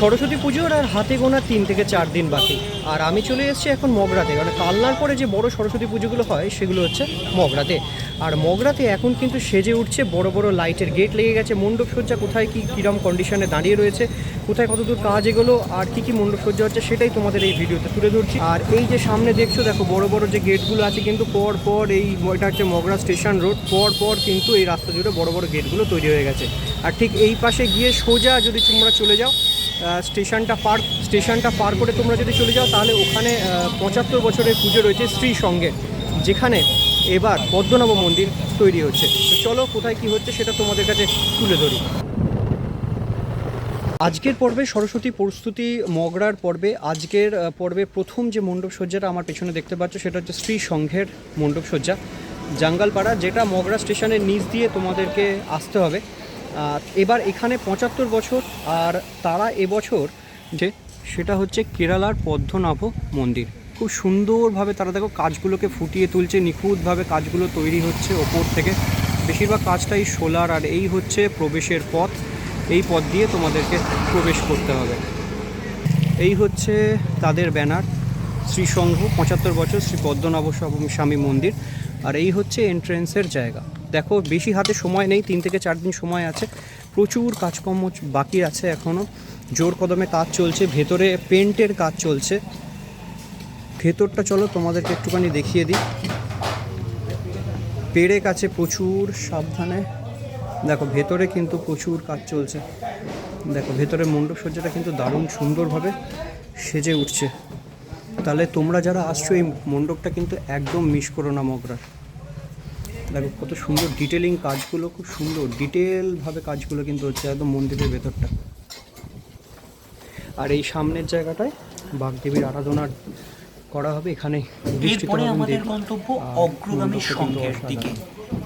সরস্বতী পুজোর আর হাতে গোনা তিন থেকে চার দিন বাকি। আর আমি চলে এসেছি এখন মগরাতে। মানে কালনার পরে যে বড় সরস্বতী পুজোগুলো হয়, সেগুলো হচ্ছে মগরাতে। আর মগরাতে এখন কিন্তু সেজে উঠছে বড় বড় লাইটের গেট লেগে গেছে। মণ্ডপ সজ্জা কোথায়, কী, কীরম কন্ডিশনে দাঁড়িয়ে রয়েছে, কোথায় কতদূর কাজ এগুলো, আর কী কী মণ্ডপ সজ্জা হচ্ছে, সেটাই তোমাদের এই ভিডিওতে তুলে ধরছি। আর এই যে সামনে দেখছ, দেখো বড় বড় যে গেটগুলো আছে, কিন্তু পর পর এই এটা হচ্ছে মগরা স্টেশন রোড, পর পর কিন্তু এই রাস্তা জুড়ে বড় বড় গেটগুলো তৈরি হয়ে গেছে। আর ঠিক এই পাশে গিয়ে সোজা যদি তোমরা চলে যাও স্টেশনটা পার স্টেশনটা পার করে তোমরা যদি চলে যাও, তাহলে ওখানে পঁচাত্তর বছরের পুজো রয়েছে স্ত্রী সঙ্গে, যেখানে এবার পদ্মনাভ মন্দির তৈরি হচ্ছে। তো চলো, কোথায় কি হচ্ছে সেটা তোমাদের কাছে তুলে ধরি। আজকের পর্বে সরস্বতী প্রস্তুতি মগরার পর্বে, আজকের পর্বে প্রথম যে মণ্ডপ সজ্জাটা আমার পেছনে দেখতে পাচ্ছ, সেটা হচ্ছে স্ত্রী সংঘের মণ্ডপ সজ্জা। জাঙ্গালপাড়া, যেটা মগরা স্টেশনের নিচ দিয়ে তোমাদেরকে আসতে হবে। এবার এখানে পঁচাত্তর বছর, আর তারা এবছর যে সেটা হচ্ছে কেরালার পদ্মনাভ মন্দির। খুব সুন্দরভাবে তারা দেখো কাজগুলোকে ফুটিয়ে তুলছে, নিখুঁতভাবে কাজগুলো তৈরি হচ্ছে ওপর থেকে। বেশিরভাগ কাজটাই সোলার, আর এই হচ্ছে প্রবেশের পথ। এই পথ দিয়ে তোমাদেরকে প্রবেশ করতে হবে। এই হচ্ছে তাদের ব্যানার শ্রী সংঘ পঁচাত্তর বছর শ্রী পদ্মনাভ স্বামী মন্দির। আর এই হচ্ছে এন্ট্রেন্সের জায়গা। দেখো, বেশি হাতে সময় নেই, তিন থেকে চার দিন সময় আছে। প্রচুর কাজকর্ম বাকি আছে এখনও জোর কদমে কাজ চলছে, ভেতরে পেন্টের কাজ চলছে। ভেতরটা চলো, তোমাদেরকে একটুখানি দেখিয়ে দিই। পেরেক আছে প্রচুর, সাবধানে। দেখো, ভেতরে কিন্তু প্রচুর কাজ চলছে। দেখো, ভেতরে মণ্ডপ সজ্জাটা কিন্তু দারুণ সুন্দরভাবে সেজে উঠছে। তাহলে তোমরা যারা আসছো, এই মণ্ডপটা কিন্তু একদম মিস করো না, মগরার। দেখো কত সুন্দর ডিটেলিং কাজগুলো খুব সুন্দর ডিটেলভাবে কাজগুলো কিন্তু হচ্ছে একদম মন্দিরের ভেতরটা। আর এই সামনের জায়গাটায় বাগদেবীর আরাধনার করা হবে এখানে এরপরে আমাদের গন্তব্য অগ্রগামী সংঘের দিকে।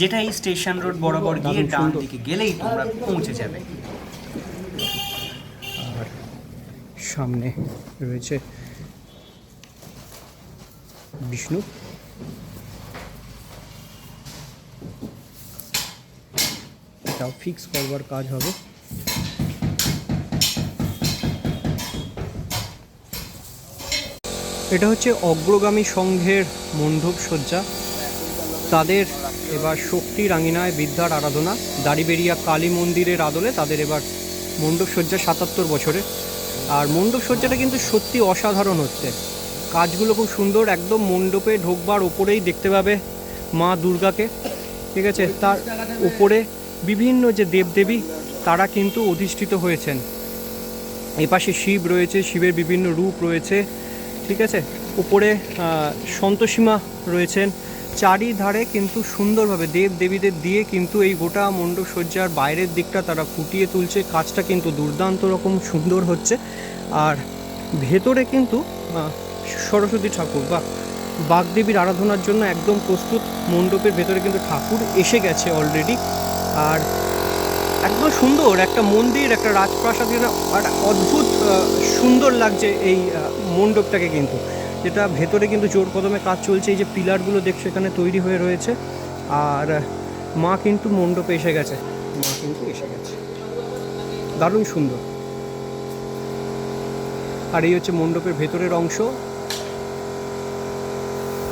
যেটা এই স্টেশন রোড বরাবর গিয়ে ডান দিকে গেলেই তোমরা পৌঁছে যাবে। আর সামনে রয়েছে বিষ্ণু। এটাও ফিক্স করবার কাজ হবে। এটা হচ্ছে অগ্রগামী সংঘের মণ্ডপ সজ্জা। তাদের এবার শক্তির আঙিনায় বিদ্যার আরাধনা। দাড়িবেরিয়া কালী মন্দিরের আদলে তাদের এবার মণ্ডপ সজ্জা সাতাত্তর বছরে। আর মণ্ডপ সজ্জাটা কিন্তু সত্যি অসাধারণ হচ্ছে। কাজগুলো খুব সুন্দর, একদম মণ্ডপে ঢোকবার ওপরেই দেখতে পাবে মা দুর্গাকে। ঠিক আছে, তার উপরে বিভিন্ন যে দেবদেবী, তারা কিন্তু অধিষ্ঠিত হয়েছেন। এপাশে শিব রয়েছে, শিবের বিভিন্ন রূপ রয়েছে, ঠিক আছে? উপরে সন্তোষীমা রয়েছেন। চারিধারে কিন্তু সুন্দরভাবে দেব দেবীদের দিয়ে কিন্তু এই গোটা মণ্ডপ সজ্জার বাইরের দিকটা তারা ফুটিয়ে তুলছে। কাজটা কিন্তু দুর্দান্ত রকম সুন্দর হচ্ছে। আর ভেতরে কিন্তু সরস্বতী ঠাকুর বা বাগদেবীর আরাধনার জন্য একদম প্রস্তুত মণ্ডপের ভেতরে কিন্তু ঠাকুর এসে গেছে অলরেডি আর একদম সুন্দর একটা মন্দির, একটা রাজপ্রাসাদ একটা অদ্ভুত সুন্দর লাগছে এই মণ্ডপটাকে কিন্তু। যেটা ভেতরে কিন্তু জোর কদমে কাজ চলছে, এই যে পিলারগুলো দেখছ এখানে তৈরি হয়ে রয়েছে। আর মা কিন্তু মণ্ডপে এসে গেছে। মা কিন্তু এসে গেছে। দারুণ সুন্দর। আর এই হচ্ছে মণ্ডপের ভেতরের অংশ।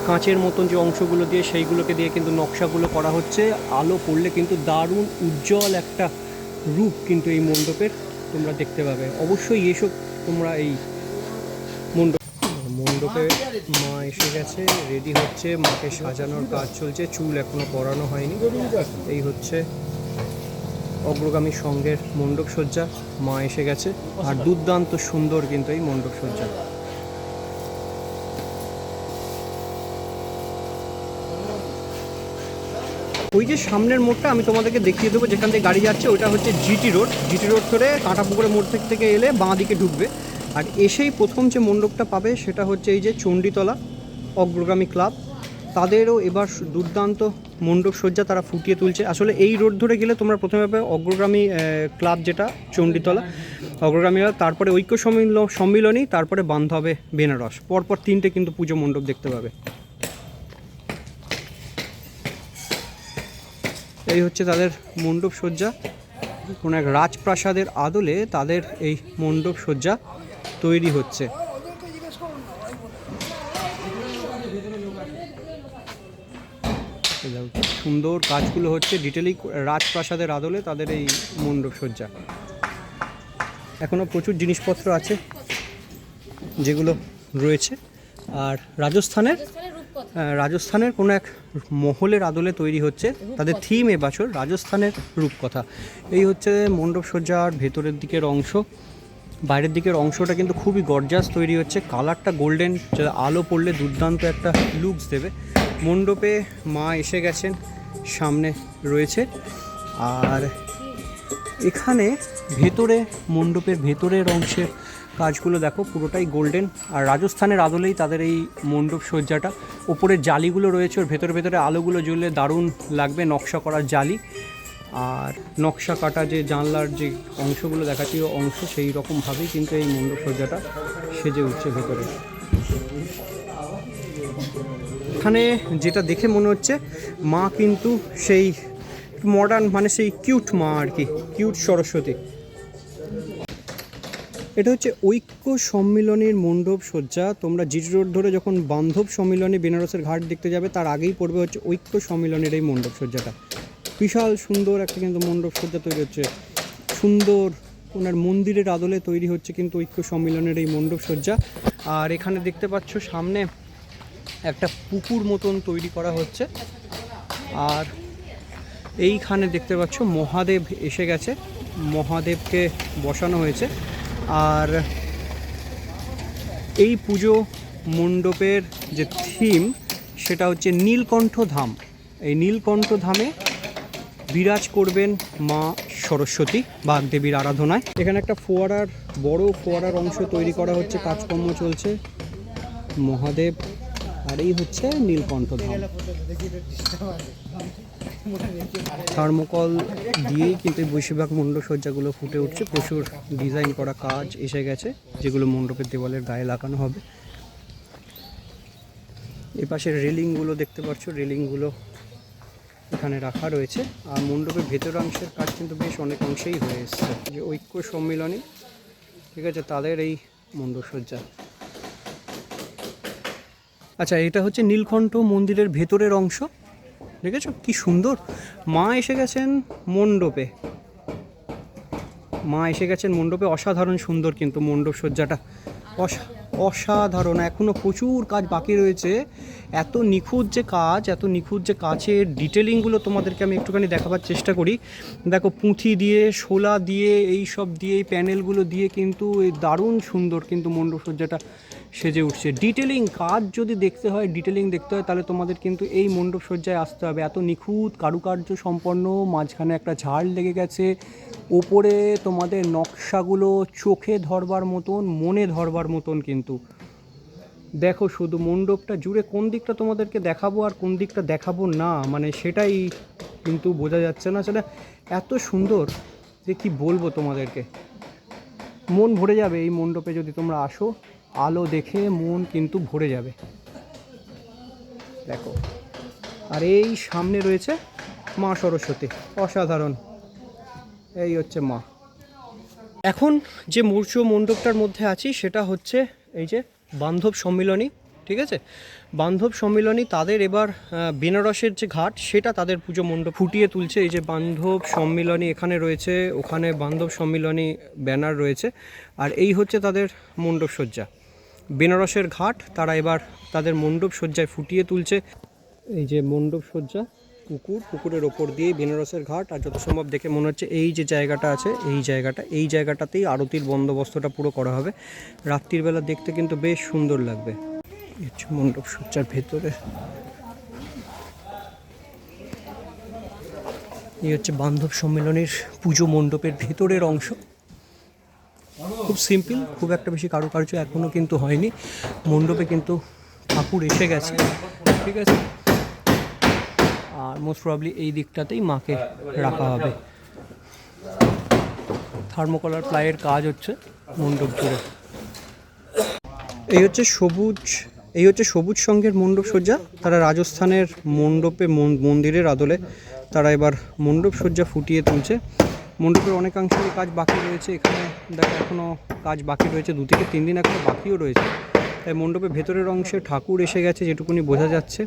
কাঁচের মতন যে অংশগুলো দিয়ে সেইগুলোকে দিয়ে কিন্তু নকশাগুলো করা হচ্ছে। আলো পড়লে কিন্তু দারুণ উজ্জ্বল একটা রূপ কিন্তু এই মণ্ডপের তোমরা দেখতে পাবে। অবশ্যই এসব তোমরা এই মণ্ডপ মণ্ডপে মা এসে গেছে রেডি হচ্ছে, মাকে সাজানোর কাজ চলছে, চুল এখনও পরানো হয়নি। এই হচ্ছে অগ্রগামী সঙ্গের মণ্ডপ সজ্জা মা এসে গেছে। আর দুর্দান্ত সুন্দর কিন্তু এই মণ্ডপ সজ্জা ওই যে সামনের মোড়টা আমি তোমাদেরকে দেখিয়ে দেবো, যেখান থেকে গাড়ি যাচ্ছে, ওটা হচ্ছে জিটি রোড জিটি রোড ধরে কাঁটাপুকুরের মোড় থেকে এলে বাঁ দিকে ঢুকবে। আর এসেই প্রথম যে মণ্ডপটা পাবে, সেটা হচ্ছে এই যে চণ্ডীতলা অগ্রগামী ক্লাব। তাদেরও এবার দুর্দান্ত মণ্ডপ সজ্জা তারা ফুটিয়ে তুলছে। আসলে এই রোড ধরে গেলে তোমরা প্রথমে পাবে অগ্রগামী ক্লাব যেটা, চণ্ডীতলা। অগ্রগামী তারপরে ঐক্য সম্মিল সম্মিলনী, তারপরে বান্ধবে বেনারস। পরপর তিনটে কিন্তু পুজো মণ্ডপ দেখতে পাবে। এই হচ্ছে তাদের মণ্ডপ সজ্জা। কোনো এক রাজপ্রাসাদের আদলে তাদের এই মণ্ডপ সজ্জা তৈরি হচ্ছে। সুন্দর কাজগুলো হচ্ছে। ডিটেলিং রাজপ্রাসাদের আদলে তাদের এই মণ্ডপ সজ্জা। এখনও প্রচুর জিনিসপত্র আছে যেগুলো রয়েছে। আর রাজস্থানের রাজস্থানের কোনো এক মহলের আদলে তৈরি হচ্ছে তাদের থিম এবছর রাজস্থানের রূপকথা। এই হচ্ছে মণ্ডপ সজ্জার ভেতরের দিকের অংশ। বাইরের দিকের অংশটা কিন্তু খুবই গর্জাস তৈরি হচ্ছে। কালারটা গোল্ডেন আলো পড়লে দুর্দান্ত একটা লুকস দেবে। মণ্ডপে মা এসে গেছেন সামনে রয়েছে। আর এখানে ভেতরে মণ্ডপের ভেতরের অংশের কাজগুলো দেখো, পুরোটাই গোল্ডেন আর রাজস্থানের আদলেই তাদের এই মণ্ডপ সজ্জাটা ওপরের জালিগুলো রয়েছে, ওর ভেতরে ভেতরে আলোগুলো জ্বললে দারুণ লাগবে নকশা করার জালি। আর নকশা কাটা যে জানলার যে অংশগুলো দেখাচ্ছি অংশ সেই রকমভাবেই কিন্তু এই মণ্ডপ সজ্জাটা সেজে উঠছে ভেতরে। এখানে যেটা দেখে মনে হচ্ছে, মা কিন্তু সেই মডার্ন মানে সেই কিউট মা আর কি কিউট সরস্বতী। এটা হচ্ছে ঐক্য সম্মিলনীর মণ্ডপ সজ্জা। তোমরা জিটি রোড ধরে যখন বান্ধব সম্মিলনী, বেনারসের ঘাট দেখতে যাবে, তার আগেই পড়বে হচ্ছে ঐক্য সম্মিলনের এই মণ্ডপ সজ্জাটা। বিশাল সুন্দর একটা কিন্তু মণ্ডপ সজ্জা তৈরি হচ্ছে। সুন্দর ওনার মন্দিরের আদলে তৈরি হচ্ছে কিন্তু ঐক্য সম্মিলনের এই মণ্ডপ সজ্জা। আর এখানে দেখতে পাচ্ছ সামনে একটা পুকুর মতন তৈরি করা হচ্ছে। আর এইখানে দেখতে পাচ্ছ মহাদেব এসে গেছে। মহাদেবকে বসানো হয়েছে। আর এই পুজো মণ্ডপের যে থিম, সেটা হচ্ছে নীলকণ্ঠ ধাম। এই নীলকণ্ঠ ধামে বিরাজ করবেন মা সরস্বতী বাগদেবীর আরাধনায়। এখানে একটা ফোয়ারার, বড় ফোয়ারার অংশ তৈরি করা হচ্ছে, কাজকর্ম চলছে। মহাদেব আর এই হচ্ছে নীলকণ্ঠ ধাম। থার্মোকল দিয়েই কিন্তু এই বেশিরভাগ মণ্ডপ সজ্জাগুলো ফুটে উঠছে। প্রচুর ডিজাইন করা কাজ এসে গেছে, যেগুলো মণ্ডপের দেওয়ালের গায়ে লাগানো হবে। এ পাশে রেলিংগুলো দেখতে পাচ্ছ, রেলিংগুলো এখানে রাখা রয়েছে। আর মণ্ডপের ভেতর অংশের কাজ কিন্তু বেশ অনেক অংশেই হয়ে এসছে। যে ঐক্য সম্মিলনী, ঠিক আছে, তাদের এই মণ্ডপ সজ্জা আচ্ছা এটা হচ্ছে নীলকণ্ঠ মন্দিরের ভেতরের অংশ। দেখেছ? কি সুন্দর। মা এসে গেছেন মণ্ডপে। মা এসে গেছেন মণ্ডপে। অসাধারণ সুন্দর কিন্তু মণ্ডপ সজ্জাটা অসা- অসাধারণ। এখনও প্রচুর কাজ বাকি রয়েছে। এত নিখুঁত যে কাজ, এত নিখুঁত যে কাজের ডিটেলিংগুলো তোমাদেরকে আমি একটুখানি দেখাবার চেষ্টা করি। দেখো, পুঁথি দিয়ে, শোলা দিয়ে, এই সব দিয়ে, এই প্যানেলগুলো দিয়ে কিন্তু এই দারুণ সুন্দর কিন্তু মণ্ডপসজ্জাটা সেজে উঠছে। ডিটেলিং কাজ যদি দেখতে হয় ডিটেলিং দেখতে হয়, তাহলে তোমাদের কিন্তু এই মণ্ডপ সজ্জায় আসতে হবে। এত নিখুঁত, কারুকার্য সম্পন্ন, মাঝখানে একটা ঝাড় লেগে গেছে। ওপরে তোমাদের নকশাগুলো চোখে ধরবার মতন, মনে ধরবার মতন কিন্তু। দেখো শুধু মণ্ডপটা জুড়ে কোন দিকটা তোমাদেরকে দেখাবো আর কোন দিকটা দেখাবো না মানে সেটাই কিন্তু বোঝা যাচ্ছে না। সেটা এত সুন্দর যে কি বলব তোমাদেরকে? মন ভরে যাবে এই মণ্ডপে যদি তোমরা আসো, আলো দেখে মন কিন্তু ভরে যাবে। দেখো। আর এই সামনে রয়েছে মা সরস্বতী, অসাধারণ। এই হচ্ছে মা। এখন যে মূর্য মণ্ডপটার মধ্যে আছি, সেটা হচ্ছে এই যে বান্ধব সম্মিলনী, ঠিক আছে? বান্ধব সম্মিলনী তাদের এবার বেনারসের যে ঘাট, সেটা তাদের পুজো মণ্ডপ ফুটিয়ে তুলছে। এই যে বান্ধব সম্মিলনী এখানে রয়েছে, ওখানে বান্ধব সম্মিলনী ব্যানার রয়েছে, আর এই হচ্ছে তাদের মণ্ডপ সজ্জা বেনারসের ঘাট তারা এবার তাদের মণ্ডপ সজ্জায় ফুটিয়ে তুলছে। এই যে মণ্ডপ সজ্জা পুকুর পুকুরের ওপর দিয়ে বেনারসের ঘাট আর যত সম্ভব দেখে মনে হচ্ছে এই যে জায়গাটা আছে, এই জায়গাটা, এই জায়গাটাতেই আরতির বন্দোবস্তটা পুরো করা হবে। রাত্রির বেলা দেখতে কিন্তু বেশ সুন্দর লাগবে। মণ্ডপ সজ্জার ভেতরে। এই হচ্ছে বান্ধব সম্মেলনের পুজো মণ্ডপের ভেতরের অংশ। খুব সিম্পল, খুব একটা বেশি কারুকার্য এখনও কিন্তু হয়নি। মণ্ডপে কিন্তু ঠাকুর এসে গেছে। ঠিক আছে? আর মোস্ট প্রবলি এই দিকটাতেই মাকে রাখা হবে। থার্মোকলার প্লাইয়ের কাজ হচ্ছে মণ্ডপ জুড়ে। এই হচ্ছে সবুজ, এই হচ্ছে সবুজ সঙ্গের মণ্ডপ সজ্জা। তারা রাজস্থানের মণ্ডপে, মন- মন্দিরের আদলে তারা এবার মণ্ডপ সজ্জা ফুটিয়ে তুলছে। মণ্ডপের অনেকাংশেরই কাজ বাকি রয়েছে। এখানে দেখো এখনও কাজ বাকি রয়েছে। দু থেকে তিন দিন এখনও বাকিও রয়েছে। তাই মণ্ডপের ভেতরের অংশে ঠাকুর এসে গেছে, যেটুকুনি বোঝা যাচ্ছে।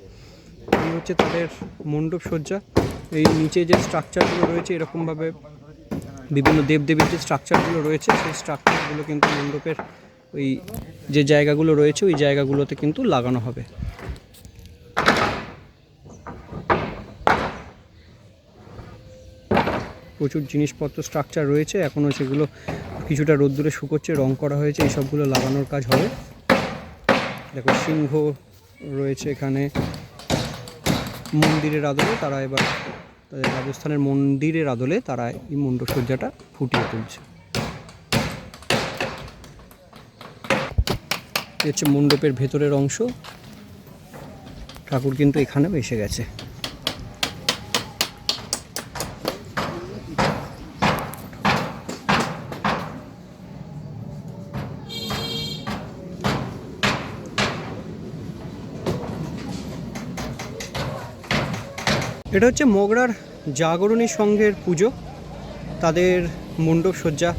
এই হচ্ছে তাদের মণ্ডপ সজ্জা। এই নিচে যে স্ট্রাকচারগুলো রয়েছে, এরকমভাবে বিভিন্ন দেবদেবীর যে স্ট্রাকচারগুলো রয়েছে, সেই স্ট্রাকচারগুলো কিন্তু মণ্ডপের ওই যে জায়গাগুলো রয়েছে, ওই জায়গাগুলোতে কিন্তু লাগানো হবে। প্রচুর জিনিসপত্র স্ট্রাকচার রয়েছে। এখনও সেগুলো কিছুটা রোদ্দুরে শুকোচ্ছে, রং করা হয়েছে, এই সবগুলো লাগানোর কাজ হবে। দেখো, সিংহ রয়েছে এখানে। মন্দিরের আদলে তারা এবার তাদের রাজস্থানের মন্দিরের আদলে তারা এই মুন্ডসজ্জাটা ফুটিয়ে তুলছে। হচ্ছে মণ্ডপের ভেতরের অংশ। ঠাকুর কিন্তু এখানে এসে গেছে। এটা হচ্ছে মোগরার জাগরণী সংঘের পুজো। তাদের মণ্ডপ সজ্জা।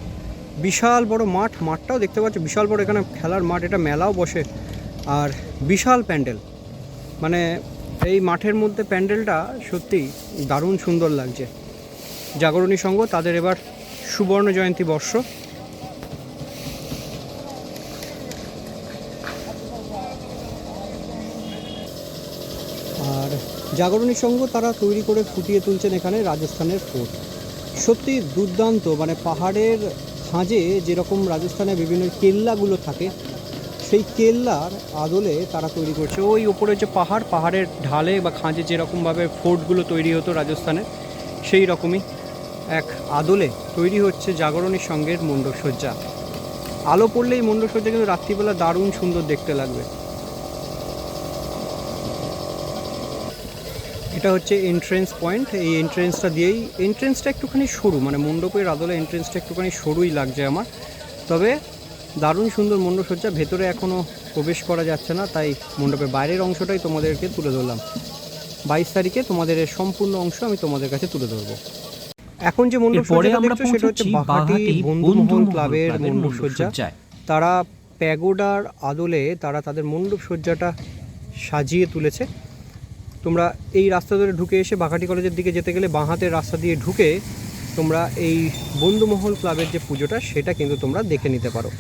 বিশাল বড় মাঠ, মাঠটাও দেখতে পাচ্ছ, বিশাল বড় এখানে খেলার মাঠ, এটা মেলাও বসে। আর বিশাল প্যান্ডেল। মানে এই মাঠের মধ্যে প্যান্ডেলটা সত্যি দারুণ সুন্দর লাগছে। জাগরণী সংঘ, তাদের এবার সুবর্ণ জয়ন্তী বর্ষ আর জাগরণী সঙ্গ তারা তৈরি করে ফুটিয়ে তুলছেন এখানে রাজস্থানের ফোর্ট। সত্যি দুর্দান্ত মানে পাহাড়ের খাঁজে যেরকম রাজস্থানে বিভিন্ন কেল্লাগুলো থাকে, সেই কেল্লার আদলে তারা তৈরি করছে। ওই ওপরে যে পাহাড়, পাহাড়ের ঢালে বা খাঁজে যেরকমভাবে ফোর্টগুলো তৈরি হতো রাজস্থানে, সেই রকমই এক আদলে তৈরি হচ্ছে জাগরণী সঙ্গের মণ্ডপসজ্জা আলো পড়লেই মণ্ডপসজ্জা কিন্তু রাত্রিবেলা দারুণ সুন্দর দেখতে লাগবে। এটা হচ্ছে এন্ট্রেন্স পয়েন্ট এই এন্ট্রেন্সটা দিয়েই এন্ট্রেন্সটা একটুখানি সরু মানে মণ্ডপের আদলে এন্ট্রেন্সটা একটুখানি সরুই লাগছে আমার। তবে দারুণ সুন্দর মণ্ডপসজ্জা ভেতরে এখনও প্রবেশ করা যাচ্ছে না তাই মণ্ডপের বাইরের অংশটাই তোমাদেরকে তুলে ধরলাম। বাইশ তারিখে তোমাদের সম্পূর্ণ অংশ আমি তোমাদের কাছে তুলে ধরবো। এখন যে এরপরে মণ্ডপসজ্জাটা দেখছ সেটা হচ্ছে বাহাটি বন্ধুমহল ক্লাবের মণ্ডপসজ্জা। তারা প্যাগোডার আদলে তারা তাদের মণ্ডপসজ্জাটা সাজিয়ে তুলেছে। তোমরা এই রাস্তা ধরে ঢুকে এসে বাঘাটি কলেজের দিকে যেতে গেলে বাঁ হাতের রাস্তা দিয়ে ঢুকে তোমরা এই বন্ধুমহল ক্লাবের যে পুজোটা, সেটা কিন্তু তোমরা দেখে নিতে পারো।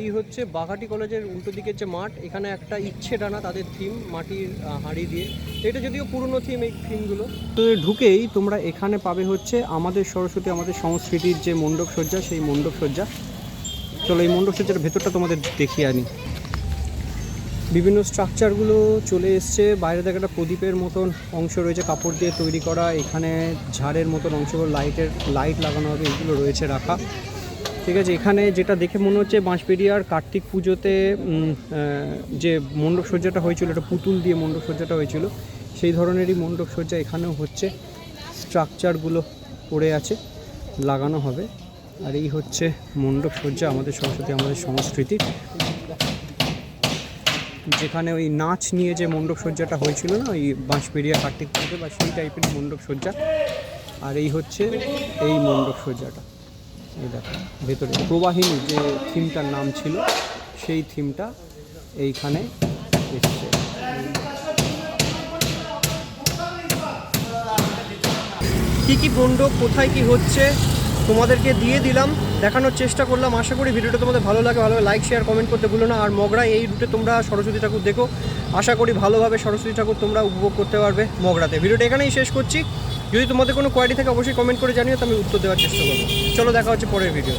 এই হচ্ছে বাঘাটি কলেজের উল্টো দিকের যে মাঠ, এখানে একটা ইচ্ছে ডানা তাদের থিম মাটির হাঁড়ি দিয়ে। এটা যদিও পুরনো থিম এই থিমগুলো তো ঢুকেই তোমরা এখানে পাবে হচ্ছে আমাদের সরস্বতী, আমাদের সংস্কৃতির যে মণ্ডপ সজ্জা সেই মণ্ডপ সজ্জা চলো এই মণ্ডপ সজ্জার ভেতরটা তোমাদের দেখিয়ে আনি। বিভিন্ন স্ট্রাকচারগুলো চলে এসছে। বাইরে থেকে একটা প্রদীপের মতন অংশ রয়েছে, কাপড় দিয়ে তৈরি করা। এখানে ঝাড়ের মতন অংশগুলো লাইটের লাইট লাগানো হবে, এগুলো রয়েছে রাখা। ঠিক আছে, এখানে যেটা দেখে মনে হচ্ছে বাঁশবেড়িয়ার কার্তিক পুজোতে যে মণ্ডপসজ্জাটা হয়েছিল একটা পুতুল দিয়ে মণ্ডপসজ্জাটা হয়েছিল, সেই ধরনেরই মণ্ডপসজ্জা এখানেও হচ্ছে। স্ট্রাকচারগুলো পড়ে আছে, লাগানো হবে। আর এই হচ্ছে মণ্ডপসজ্জা আমাদের সরস্বতী, আমাদের সংস্কৃতি। যেখানে ওই নাচ নিয়ে যে মণ্ডপ সজ্জাটা হয়েছিল না, ওই বাঁশবেড়িয়া কার্তিক পুজোতে বা সেই টাইপের মণ্ডপ সজ্জা। আর এই হচ্ছে এই মণ্ডপ সজ্জাটা। এই দেখো, ভেতরে। প্রবাহিনী যে থিমটার নাম ছিল, সেই থিমটা এইখানে এসছে। কী কী মণ্ডপ, কোথায় কি হচ্ছে, তোমাদেরকে দিয়ে দিলাম। দেখানোর চেষ্টা করলাম। আশা করি ভিডিওটা তোমাদের ভালো লাগে, ভালো লাইক শেয়ার কমেন্ট করতে ভুলো না। আর মগরা, এই রুটে তোমরা সরস্বতী ঠাকুর দেখো। আশা করি ভালোভাবে সরস্বতী ঠাকুর তোমরা উপভোগ করতে পারবে মগরাতে। ভিডিওটা এখানেই শেষ করছি। যদি তোমাদের কোনো কোয়ারি থাকে, অবশ্যই কমেন্ট করে জানিও, তো আমি উত্তর দেওয়ার চেষ্টা করব। চলো, দেখা হচ্ছে পরের ভিডিও